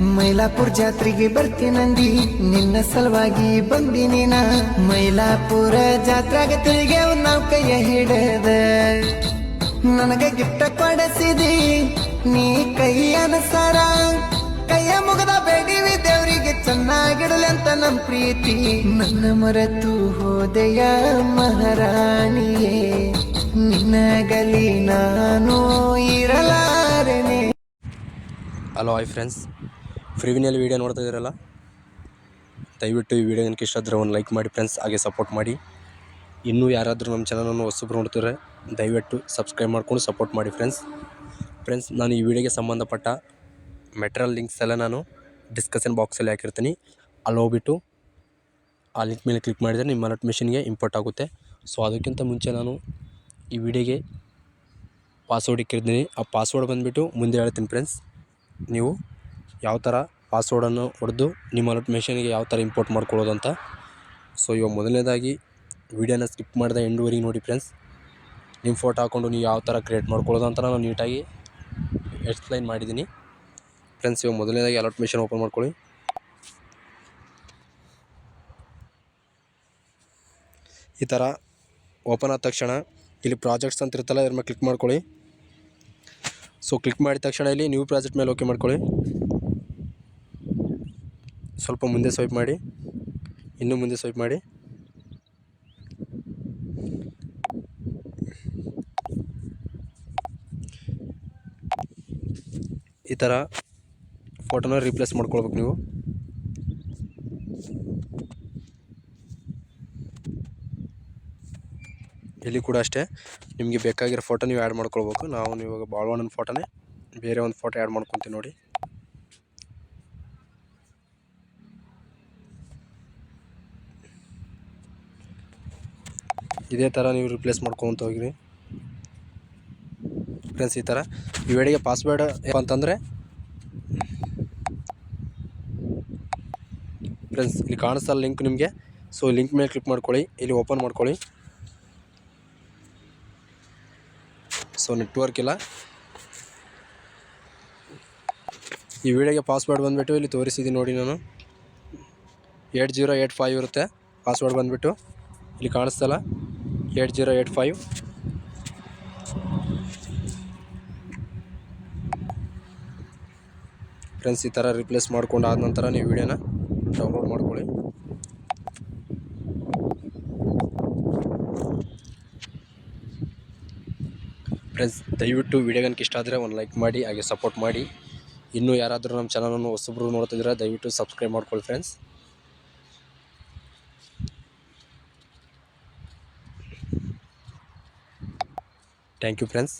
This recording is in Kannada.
ಮೈಲಾಪುರ ಜಾತ್ರೆಗೆ ಬರ್ತೀನಂದಿ ನಿನ್ನ ಸಲುವಾಗಿ ಬಂದಿನಿ ನಾ. ಮೈಲಾಪುರ ಜಾತ್ರೆಗೆ ತಿಳಿಗೆ ನಾವು ಕೈಯ ಹಿಡದ. ನನಗ ಗಿಫ್ಟ ಕೊಡಿಸಿದಿ. ನೀ ಕೈಯ ಸರ ಕೈಯ ಮುಗದ ಬೇಡಿವಿ ದೇವರಿಗೆ ಚೆನ್ನಾಗಿಡಲಿ ಅಂತ ನಮ್ ಪ್ರೀತಿ. ನನ್ನ ಮರೆತು ಹೋದೆಯ ಮಹಾರಾಣಿಯೇ ನಿನ್ನಗಲಿ ನಾನು ಇರಲಾರೆನೆ. ಹಲೋ ಐ ಫ್ರೆಂಡ್ಸ್ ಫ್ರೀವಿನಲ್ಲಿ ವೀಡಿಯೋ ನೋಡ್ತಾ ಇದ್ದೀರಲ್ಲ, ದಯವಿಟ್ಟು ಈ ವಿಡಿಯೋ ನನಗೆ ಇಷ್ಟ ಆದರೆ ಒಂದು ಲೈಕ್ ಮಾಡಿ ಫ್ರೆಂಡ್ಸ್ ಹಾಗೆ ಸಪೋರ್ಟ್ ಮಾಡಿ. ಇನ್ನೂ ಯಾರಾದರೂ ನಮ್ಮ ಚಾನಲನ್ನು ಹೊಸಬ್ರು ನೋಡ್ತಿದ್ರೆ ದಯವಿಟ್ಟು ಸಬ್ಸ್ಕ್ರೈಬ್ ಮಾಡ್ಕೊಂಡು ಸಪೋರ್ಟ್ ಮಾಡಿ ಫ್ರೆಂಡ್ಸ್ ಫ್ರೆಂಡ್ಸ್ ನಾನು ಈ ವಿಡಿಯೋಗೆ ಸಂಬಂಧಪಟ್ಟ ಮೆಟ್ರಲ್ ಲಿಂಕ್ಸ್ ಎಲ್ಲ ನಾನು ಡಿಸ್ಕಷನ್ ಬಾಕ್ಸಲ್ಲಿ ಹಾಕಿರ್ತೀನಿ. ಅಲ್ಲಿ ಹೋಗ್ಬಿಟ್ಟು ಆ ಲಿಂಕ್ ಮೇಲೆ ಕ್ಲಿಕ್ ಮಾಡಿದರೆ ನಿಮ್ಮ ಅಲರ್ಟ್ ಮಿಷಿನ್ಗೆ ಇಂಪೋರ್ಟ್ ಆಗುತ್ತೆ. ಸೊ ಅದಕ್ಕಿಂತ ಮುಂಚೆ ನಾನು ಈ ವಿಡಿಯೋಗೆ ಪಾಸ್ವರ್ಡ್ ಇಕ್ಕಿರ್ತೀನಿ. ಆ ಪಾಸ್ವರ್ಡ್ ಬಂದುಬಿಟ್ಟು ಮುಂದೆ ಹೇಳ್ತೀನಿ ಫ್ರೆಂಡ್ಸ್ ನೀವು ಯಾವ ಥರ ಪಾಸ್ವರ್ಡನ್ನು ಹೊಡೆದು ನಿಮ್ಮ ಮೆಷಿನ್ಗೆ ಯಾವ ಥರ ಇಂಪೋರ್ಟ್ ಮಾಡ್ಕೊಳ್ಳೋದು ಅಂತ ಸೊ, ಇವಾಗ ಮೊದಲನೇದಾಗಿ ವೀಡಿಯೋನ ಸ್ಕಿಪ್ ಮಾಡಿದ ಎಂಡ್ವರೆಗೆ ನೋಡಿ ಫ್ರೆಂಡ್ಸ್. ನಿಮ್ಮ ಫೋಟೋ ಹಾಕ್ಕೊಂಡು ನೀವು ಯಾವ ಥರ ಕ್ರಿಯೇಟ್ ಮಾಡ್ಕೊಳ್ಳೋದು ಅಂತ ನಾನು ನೀಟಾಗಿ ಎಕ್ಸ್ಪ್ಲೈನ್ ಮಾಡಿದ್ದೀನಿ. ಫ್ರೆಂಡ್ಸ್, ಇವಾಗ ಮೊದಲನೇದಾಗಿ ಅಲರ್ಟ್ ಮೆಷಿನ್ ಓಪನ್ ಮಾಡ್ಕೊಳ್ಳಿ. ಈ ಥರ ಓಪನ್ ಆದ ತಕ್ಷಣ ಇಲ್ಲಿ ಪ್ರಾಜೆಕ್ಟ್ಸ್ ಅಂತ ಇರುತ್ತಲ್ಲ, ಇದ್ರ ಮೇಲೆ ಕ್ಲಿಕ್ ಮಾಡ್ಕೊಳ್ಳಿ. ಸೊ, ಕ್ಲಿಕ್ ಮಾಡಿದ ತಕ್ಷಣ ಇಲ್ಲಿ ನ್ಯೂ ಪ್ರಾಜೆಕ್ಟ್ ಮೇಲೆ ಓಕೆ ಮಾಡ್ಕೊಳ್ಳಿ. ಸ್ವಲ್ಪ ಮುಂದೆ ಸ್ವೈಪ್ ಮಾಡಿ. ಇನ್ನೂ ಮುಂದೆ ಸ್ವೈಪ್ ಮಾಡಿ. ಈ ಥರ ಫೋಟೋನ ರೀಪ್ಲೇಸ್ ಮಾಡ್ಕೊಳ್ಬೇಕು ನೀವು. ಇಲ್ಲಿ ಕೂಡ ಅಷ್ಟೇ. ನಿಮಗೆ ಬೇಕಾಗಿರೋ ಫೋಟೋ ನೀವು ಆ್ಯಡ್ ಮಾಡ್ಕೊಳ್ಬೇಕು. ನಾವು ಇವಾಗ ಬಾಳವಣ್ಣನ ಫೋಟೋನೇ, ಬೇರೆ ಒಂದು ಫೋಟೋ ಆ್ಯಡ್ ಮಾಡ್ಕೊತೀವಿ ನೋಡಿ. ಇದೇ ಥರ ನೀವು ರಿಪ್ಲೇಸ್ ಮಾಡ್ಕೊತ ಹೋಗಿರಿ. ಫ್ರೆಂಡ್ಸ್ ಈ ಥರ ಈ ವೇಳೆಗೆ ಪಾಸ್ವರ್ಡ್ ಅಂತಂದರೆ ಫ್ರೆಂಡ್ಸ್ ಇಲ್ಲಿ ಕಾಣಿಸ್ತಲ್ಲ ಲಿಂಕ್ ನಿಮಗೆ. ಸೊ ಲಿಂಕ್ ಮೇಲೆ ಕ್ಲಿಕ್ ಮಾಡ್ಕೊಳ್ಳಿ. ಇಲ್ಲಿ ಓಪನ್ ಮಾಡ್ಕೊಳ್ಳಿ. ಸೊ ನೆಟ್ವರ್ಕ್ ಇಲ್ಲ. ಈ ವಿಡಿಯೋಗೆ ಪಾಸ್ವರ್ಡ್ ಬಂದುಬಿಟ್ಟು ಇಲ್ಲಿ ತೋರಿಸಿದ್ದೀನಿ ನೋಡಿ ನಾನು. ಏಟ್ ಜೀರೋ ಏಟ್ ಫೈವ್ ಇರುತ್ತೆ. ಪಾಸ್ವರ್ಡ್ ಬಂದುಬಿಟ್ಟು ಇಲ್ಲಿ ಕಾಣಿಸ್ತಲ್ಲ eight zero eight five. Friends ಈ ಥರ ರಿಪ್ಲೇಸ್ ಮಾಡ್ಕೊಂಡು ಆದ ನಂತರ ನೀವು ವಿಡಿಯೋನ ಡೌನ್ಲೋಡ್ ಮಾಡ್ಕೊಳ್ಳಿ. ಫ್ರೆಂಡ್ಸ್ ದಯವಿಟ್ಟು ವಿಡಿಯೋಗನಕ್ಕೆ ಇಷ್ಟ ಆದರೆ ಒಂದು ಲೈಕ್ ಮಾಡಿ, ಹಾಗೆ ಸಪೋರ್ಟ್ ಮಾಡಿ. ಇನ್ನೂ ಯಾರಾದರೂ ನಮ್ಮ ಚಾನಲನ್ನು ಹೊಸಬ್ರು ನೋಡ್ತಿದ್ರೆ ದಯವಿಟ್ಟು ಸಬ್ಸ್ಕ್ರೈಬ್ ಮಾಡ್ಕೊಳ್ಳಿ ಫ್ರೆಂಡ್ಸ್ ಥ್ಯಾಂಕ್ ಯು ಫ್ರೆಂಡ್ಸ್